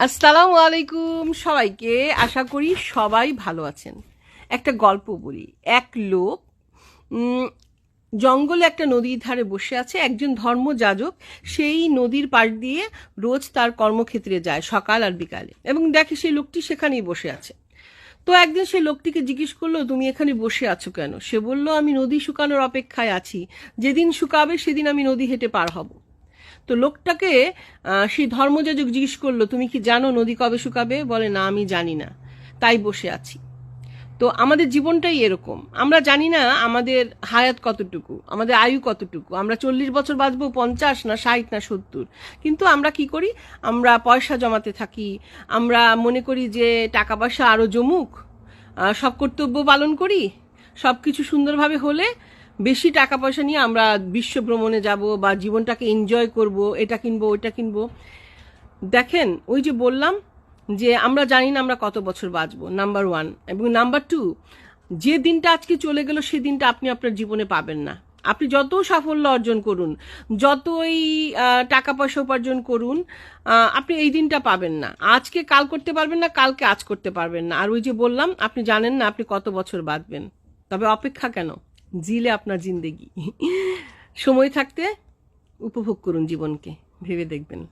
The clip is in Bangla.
আসসালামু আলাইকুম সবাইকে। আশা করি সবাই ভালো আছেন। একটা গল্প বলি। এক লোক জঙ্গলে একটা নদীর ধারে বসে আছে। একজন ধর্মযাজক সেই নদীর পাশ দিয়ে রোজ তার কর্মক্ষেত্রে যায়, সকাল আর বিকালে। এবং দেখে সেই লোকটি সেখানেই বসে আছে। তো একদিন সেই লোকটিকে জিজ্ঞেস করল, তুমি এখানে বসে আছো কেন? সে বলল, আমি নদী শুকানোর অপেক্ষায় আছি। যেদিন শুকাবে, সেদিন আমি নদী হেঁটে পার হব। তো লোকটাকে সেই ধর্মযাজক জিজ্ঞেস করল, তুমি কি জানো নদী কবে শুকাবে? বলে, না, আমি জানি না। তাই বসে আছি। তো আমাদের জীবনটাই এরকম। আমরা জানি না আমাদের হায়াত কতটুকু, আমাদের আয়ু কতটুকু। আমরা চল্লিশ বছর বাঁচবো, পঞ্চাশ না ষাট না সত্তর। কিন্তু আমরা কি করি? আমরা পয়সা জমাতে থাকি। আমরা মনে করি যে টাকা পয়সা আরও জমুক। সব কর্তব্য পালন করি। সব কিছু সুন্দরভাবে হলে বেশি টাকা পয়সা নিয়ে আমরা বিশ্ব ভ্রমণে যাব বা জীবনটাকে এনজয় করব, এটা কিনবো, ওইটা কিনবো। দেখেন, ওই যে বললাম যে আমরা জানি না আমরা কত বছর বাঁচবো নাম্বার ওয়ান এবং নাম্বার টু যে দিনটা আজকে চলে গেল সেই দিনটা আপনি আপনার জীবনে পাবেন না। আপনি যত সাফল্য অর্জন করুন, যতই টাকা পয়সা উপার্জন করুন আপনি এই দিনটা পাবেন না। আজকে কাল করতে পারবেন না, কালকে আজ করতে পারবেন না। আর ওই যে বললাম, আপনি জানেন না আপনি কত বছর বাঁচবেন। তবে অপেক্ষা কেন? জিলে আপনার জিন্দেগি। সময় থাকতে উপভোগ করুন জীবনকে ভেবে দেখবেন।